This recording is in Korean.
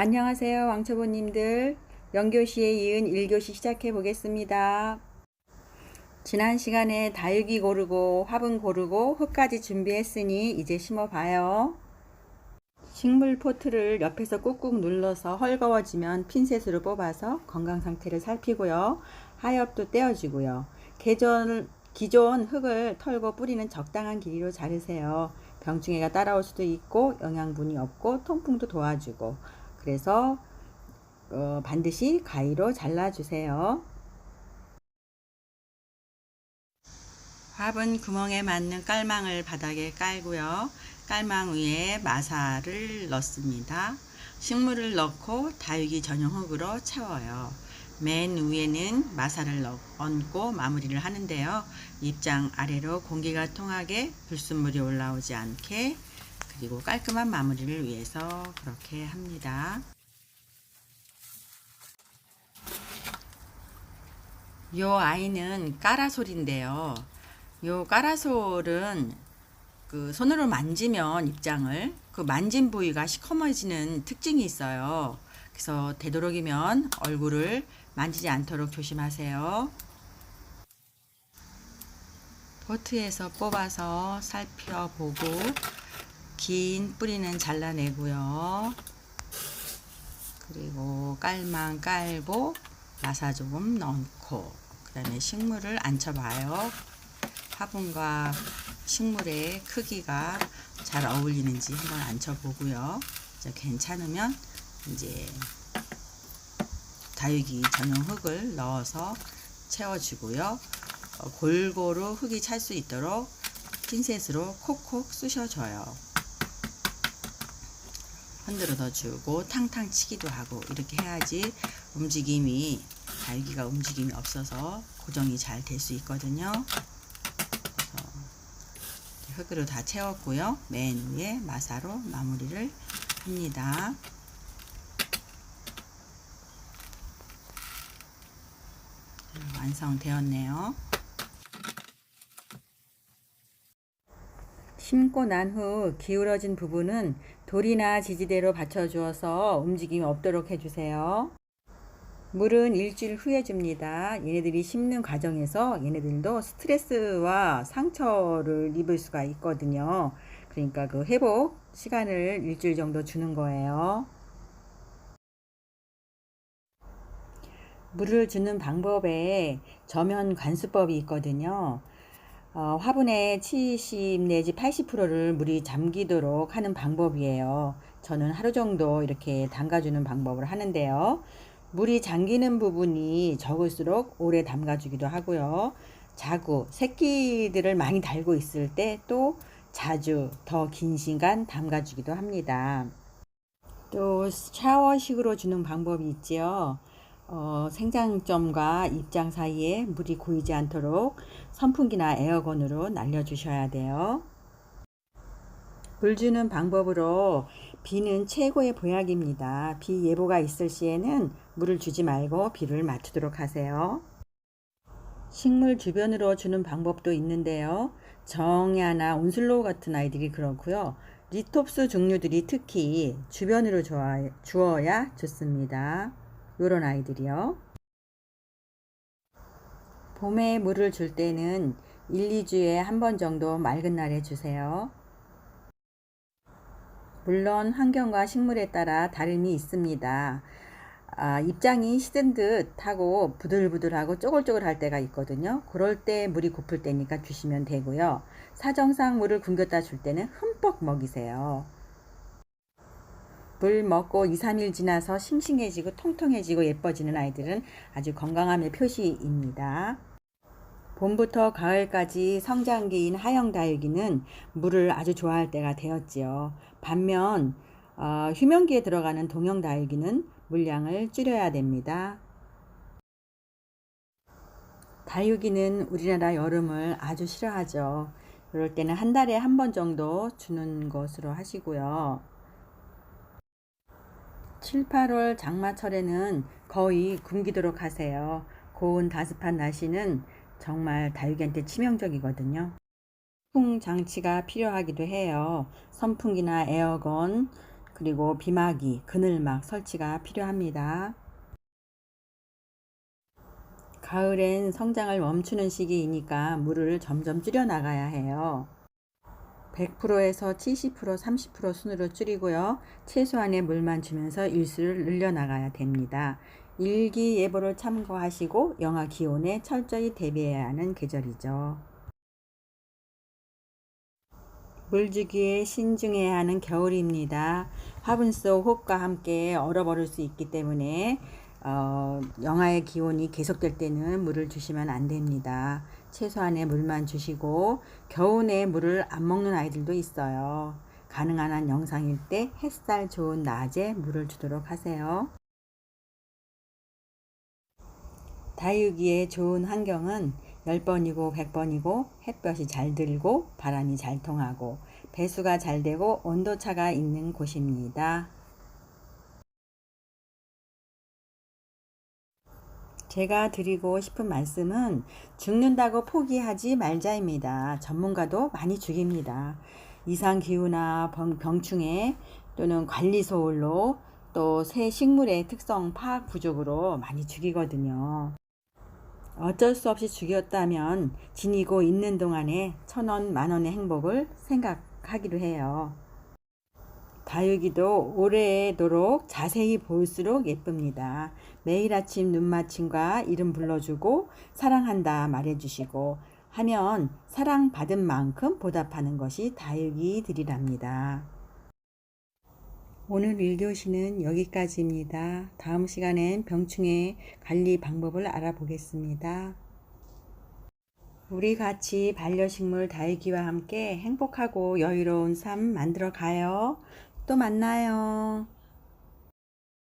안녕하세요 왕초보님들. 영교시에 이은 1교시 시작해 보겠습니다. 지난 시간에 다육이 고르고 화분 고르고 흙까지 준비했으니 이제 심어 봐요. 식물 포트를 옆에서 꾹꾹 눌러서 헐거워지면 핀셋으로 뽑아서 건강 상태를 살피고요. 하엽도 떼어주고요. 계절, 기존 흙을 털고 뿌리는 적당한 길이로 자르세요. 병충해가 따라올 수도 있고 영양분이 없고 통풍도 도와주고 그래서 어, 반드시 가위로 잘라주세요. 화분 구멍에 맞는 깔망을 바닥에 깔고요. 깔망 위에 마사를 넣습니다. 식물을 넣고 다육이 전용 흙으로 채워요. 맨 위에는 마사를 넣, 얹고 마무리를 하는데요. 입장 아래로 공기가 통하게 불순물이 올라오지 않게 그리고 깔끔한 마무리를 위해서 그렇게 합니다. 요 아이는 까라솔인데요. 요 까라솔은 그 손으로 만지면 입장을 그 만진 부위가 시커머지는 특징이 있어요. 그래서 되도록이면 얼굴을 만지지 않도록 조심하세요. 포트에서 뽑아서 살펴보고 긴 뿌리는 잘라내고요. 그리고 깔만 깔고 마사 조금 넣고 그 다음에 식물을 앉혀봐요. 화분과 식물의 크기가 잘 어울리는지 한번 앉혀보고요. 괜찮으면 이제 다육이 전용 흙을 넣어서 채워주고요. 어, 골고루 흙이 찰 수 있도록 핀셋으로 콕콕 쑤셔줘요. 흔들어 주고 탕탕 치기도 하고 이렇게 해야지 움직임이 다육이가 움직임이 없어서 고정이 잘 될 수 있거든요. 흙으로 다 채웠고요. 맨 위에 마사로 마무리를 합니다. 완성되었네요. 심고 난 후 기울어진 부분은 돌이나 지지대로 받쳐주어서 움직임이 없도록 해주세요. 물은 일주일 후에 줍니다. 얘네들이 심는 과정에서 얘네들도 스트레스와 상처를 입을 수가 있거든요. 그러니까 그 회복 시간을 일주일 정도 주는 거예요. 물을 주는 방법에 저면 관수법이 있거든요. 어, 화분의 70 내지 80%를 물이 잠기도록 하는 방법이에요. 저는 하루 정도 이렇게 담가주는 방법을 하는데요. 물이 잠기는 부분이 적을수록 오래 담가주기도 하고요. 자구, 새끼들을 많이 달고 있을 때 또 자주 더 긴 시간 담가주기도 합니다. 또 샤워식으로 주는 방법이 있지요. 어, 생장점과 입장 사이에 물이 고이지 않도록 선풍기나 에어건으로 날려주셔야 돼요. 물 주는 방법으로 비는 최고의 보약입니다. 비 예보가 있을 시에는 물을 주지 말고 비를 맞추도록 하세요. 식물 주변으로 주는 방법도 있는데요. 정야나 온슬로우 같은 아이들이 그렇고요. 리톱스 종류들이 특히 주변으로 주어야 좋습니다. 요런 아이들이요. 봄에 물을 줄 때는 1, 2주에 한 번 정도 맑은 날에 주세요. 물론 환경과 식물에 따라 다름이 있습니다. 아, 입장이 시든 듯 하고 부들부들하고 쪼글쪼글할 때가 있거든요. 그럴 때 물이 고플 때니까 주시면 되고요. 사정상 물을 굶겼다 줄 때는 흠뻑 먹이세요. 물 먹고 2, 3일 지나서 싱싱해지고 통통해지고 예뻐지는 아이들은 아주 건강함의 표시입니다. 봄부터 가을까지 성장기인 하영다육이는 물을 아주 좋아할 때가 되었지요. 반면 어, 휴면기에 들어가는 동영다육이는 물량을 줄여야 됩니다. 다육이는 우리나라 여름을 아주 싫어하죠. 그럴 때는 한 달에 한 번 정도 주는 것으로 하시고요. 7, 8월 장마철에는 거의 굶기도록 하세요. 고온 다습한 날씨는 정말 다육이한테 치명적이거든요. 통풍 장치가 필요하기도 해요. 선풍기나 에어건, 그리고 비마기, 그늘막 설치가 필요합니다. 가을엔 성장을 멈추는 시기이니까 물을 점점 줄여 나가야 해요. 100%에서 70%, 30% 순으로 줄이고요. 최소한의 물만 주면서 일수를 늘려 나가야 됩니다. 일기예보를 참고하시고 영하 기온에 철저히 대비해야 하는 계절이죠. 물주기에 신중해야 하는 겨울입니다. 화분 속 호흡과 함께 얼어버릴 수 있기 때문에 어, 영하의 기온이 계속될 때는 물을 주시면 안 됩니다. 최소한의 물만 주시고 겨우내 물을 안 먹는 아이들도 있어요. 가능한 한 영상일 때 햇살 좋은 낮에 물을 주도록 하세요. 다육이의 좋은 환경은 10번이고 100번이고 햇볕이 잘 들고 바람이 잘 통하고 배수가 잘 되고 온도차가 있는 곳입니다. 제가 드리고 싶은 말씀은 죽는다고 포기하지 말자입니다. 전문가도 많이 죽입니다. 이상 기후나 병충해 또는 관리 소홀로 또 새 식물의 특성 파악 부족으로 많이 죽이거든요. 어쩔 수 없이 죽였다면 지니고 있는 동안에 천 원, 만 원의 행복을 생각하기로 해요. 다육이도 오래도록 자세히 볼수록 예쁩니다. 매일 아침 눈맞춤과 이름 불러주고 사랑한다 말해주시고 하면 사랑받은 만큼 보답하는 것이 다육이들이랍니다. 오늘 1교시는 여기까지입니다. 다음 시간엔 병충해 관리 방법을 알아보겠습니다. 우리 같이 반려식물 다육이와 함께 행복하고 여유로운 삶 만들어 가요. 또 만나요.